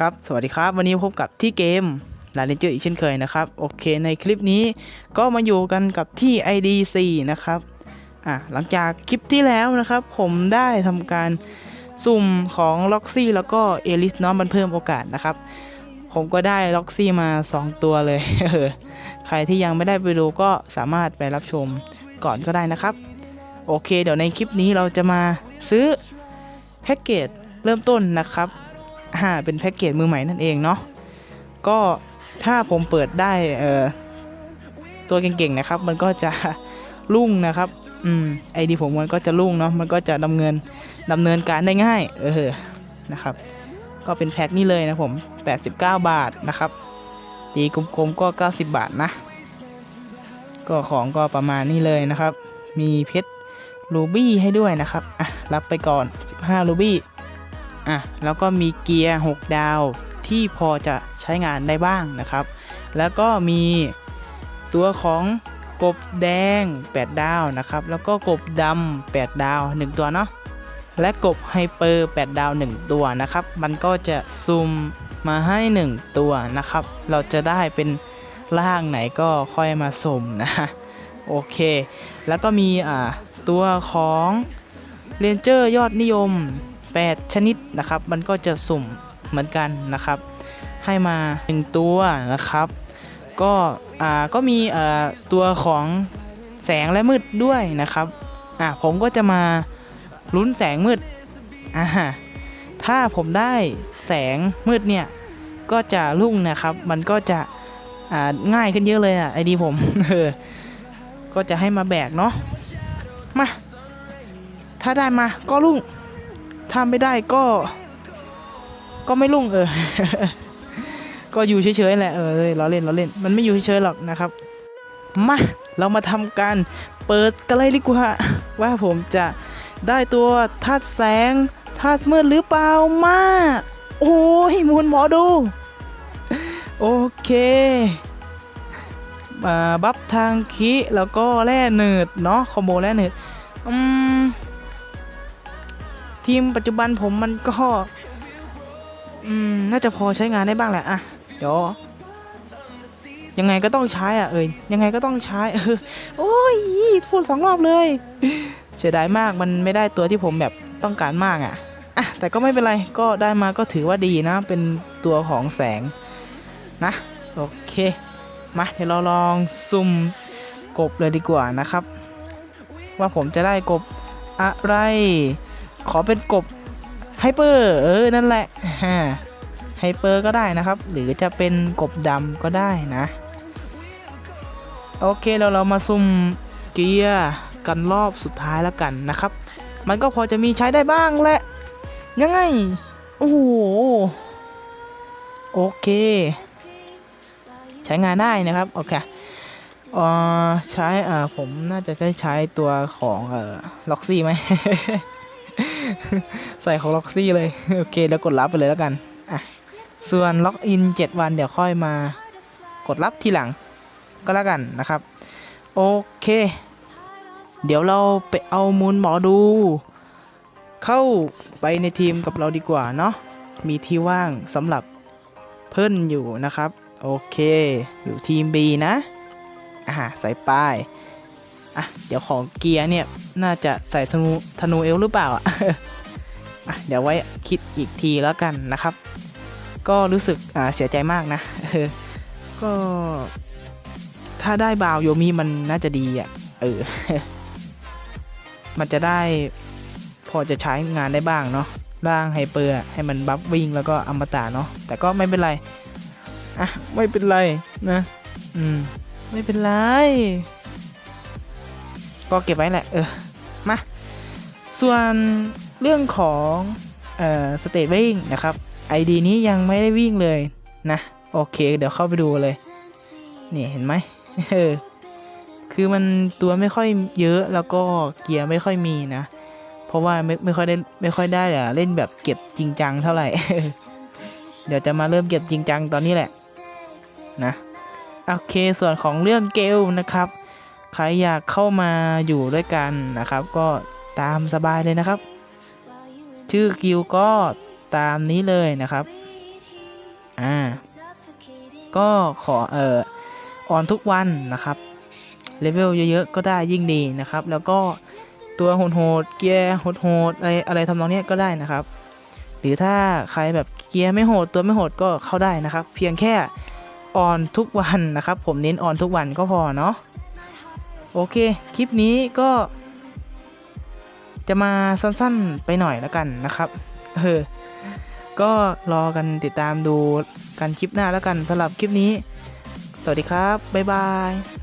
ครับ สวัสดีครับ วันนี้พบกับที่เกมลาเลนเจอร์อีกเช่นเคยนะครับ โอเคในคลิปนี้ก็มาอยู่กันกับที่ ID 4 นะครับ อะ หลังจากคลิปที่แล้วนะครับ ผมได้ทำการสุ่มของล็อกซี่แล้วก็เอลิสน้องมันเพิ่มโอกาสนะครับ ผมก็ได้ล็อกซี่มา 2 ตัวเลย ใครที่ยังไม่ได้ไปดูก็สามารถไปรับชมก่อนก็ได้นะครับ โอเค เดี๋ยวในคลิปนี้เราจะมาซื้อแพ็กเกจเริ่มต้นนะครับ อ่าเป็นแพ็กเกจมือใหม่นั่นเองเนาะก็ถ้าผมเปิดได้เออตัวเก่งๆนะครับ มันก็จะรุ่งนะครับอืมไอดีผมมันก็จะรุ่งเนาะมันก็จะดำเนินดำเนินการได้ง่าย เออนะครับ ก็เป็นแพ็คนี้เลยนะผม 89 บาทนะครับตีกลมๆก็ 90 บาทนะ ก็ของก็ประมาณนี้เลยนะครับ มีเพชรรูบี้ให้ด้วยนะครับอะรับไปก่อน 15รูบี้ อะแล้วก็มีเกียร์ 6 ดาวที่พอจะใช้งานได้บ้างนะครับ แล้วก็มีตัวของกบแดง 8 ดาวนะครับ แล้วก็กบดำ8 ดาว 1 ตัวเนาะและกบไฮเปอร์ 8 ดาว 1 ตัวนะครับ มันก็จะซูมมาให้ 1 ตัวนะครับ เราจะได้เป็นร่างไหนก็ค่อยมาสมนะโอเค แล้วก็มีอ่าตัวของเรนเจอร์ยอดนิยม 8 ชนิดนะครับ มันก็จะสุ่มเหมือนกันนะครับ ให้มา 1 ตัวนะครับ ก็อ่าก็มีอ่าตัวของแสงและมืดด้วยนะครับอ่าผมก็จะมาลุ้นแสงมืดอ่าถ้าผมได้แสงมืดเนี่ยก็จะรุ่งนะครับ มันก็จะอ่าง่ายขึ้นเยอะเลยอะไอดีผมเออก็จะให้มาแบกเนาะมา ถ้าได้มาก็รุ่ง ถ้าไม่ได้ก็ ก็ไม่รุ่งเออ ก็อยู่เฉยๆแหละเออเราเล่นเราเล่น มันไม่อยู่เฉยๆหรอกนะครับ มาเรามาทำการเปิดกันเลยดีกว่า ว่าผมจะได้ตัวธาตุแสงธาตุมืดหรือเปล่ามา โอ้ยมูลหมอดู โอเคบัฟทางคิแล้วก็แร่เนิดเนาะคอมโบแร่เนิดอืม ทีมปัจจุบันผมมันก็อืมน่าจะพอใช้งานได้บ้างแหละอะเดี๋ยวยังไงก็ต้องใช้อะเอ้ยยังไงก็ต้องใช้เออโอ้ยพูดสองรอบเลย เสียดายมากมันไม่ได้ตัวที่ผมแบบต้องการมากอะอะแต่ก็ไม่เป็นไรก็ได้มาก็ถือว่าดีนะ เป็นตัวของแสงนะโอเคมาเดี๋ยวเราลองซุ่มกบเลยดีกว่านะครับ ว่าผมจะได้กบอะไร ขอเป็นกบไฮเปอร์เออ นั่นแหละไฮเปอร์ก็ได้นะครับ หรือจะเป็นกบดำก็ได้นะ โอเคเราเรามาซุ่มเกียร์กันรอบสุดท้ายแล้วกันนะครับ มันก็พอจะมีใช้ได้บ้างแหละ ยังไง โอ้โห โอเค ใช้งานได้นะครับ โอเคอ่อใช้อ่าผมน่าจะได้ใช้ตัวของเอ่อล็อกซี่ไหม ใส่ของล็อกซี่เลย โอเคแล้วกดรับไปเลยแล้วกันอะส่วนล็อกอิน 7 วันเดี๋ยวค่อยมากดรับทีหลังก็แล้วกันนะครับ โอเค เดี๋ยวเราไปเอามูลหมอดู เข้าไปในทีมกับเราดีกว่าเนาะมีที่ว่างสำหรับเพิ่นอยู่นะครับ โอเค อยู่ทีม B นะอ่าใส่ป้ายอะเดี๋ยวของเกียร์เนี่ย น่าจะใส่ธนูธนูเอลหรือเปล่าอะ เดี๋ยวไว้คิดอีกทีแล้วกันนะครับ ก็รู้สึกเสียใจมากนะก็ถ้าได้บาวโยมีมันน่าจะดีอะเออ มันจะได้พอจะใช้งานได้บ้างเนาะร่างไฮเปอร์ให้มันบัฟวิ่งแล้วก็อมตะเนาะแต่ก็ไม่เป็นไรอะไม่เป็นไรนะอืมไม่เป็นไร ก็เก็บไว้แหละ เออ มา ส่วนเรื่องของสเตทวิ่งนะครับ ID นี้ยังไม่ได้วิ่งเลยนะ โอเค เดี๋ยวเข้าไปดูเลย นี่เห็นไหมเออคือมันตัวไม่ค่อยเยอะแล้วก็เกียร์ไม่ค่อยมีนะ เพราะว่าไม่ไม่ค่อยได้ไม่ค่อยได้เล่นแบบเก็บจริงจังเท่าไหร่ เดี๋ยวจะมาเริ่มเก็บจริงจังตอนนี้แหละนะโอเคส่วนของเรื่องเกลนะครับ ใครอยากเข้ามาอยู่ด้วยกันนะครับ ก็ ตามสบายเลยนะครับ ชื่อกิลก็ตามนี้เลยนะครับ อ่า ก็ขอเอ่อออนทุกวันนะครับ เลเวลเยอะๆ ก็ได้ยิ่งดีนะครับ แล้วก็ตัวโหดๆเกียร์โหดๆอะไรอะไรทำนองนี้ก็ได้นะครับ หรือถ้าใครแบบเกียร์ไม่โหดตัวไม่โหดก็เข้าได้นะครับ เพียงแค่ออนทุกวันนะครับ ผมเน้นออนทุกวันก็พอเนาะโอเค คลิปนี้ก็ จะมาสั้นๆไปหน่อยแล้วกันนะครับ เออ ก็รอกันติดตามดูกันคลิปหน้าแล้วกันสำหรับคลิปนี้ สวัสดีครับ บ๊ายบาย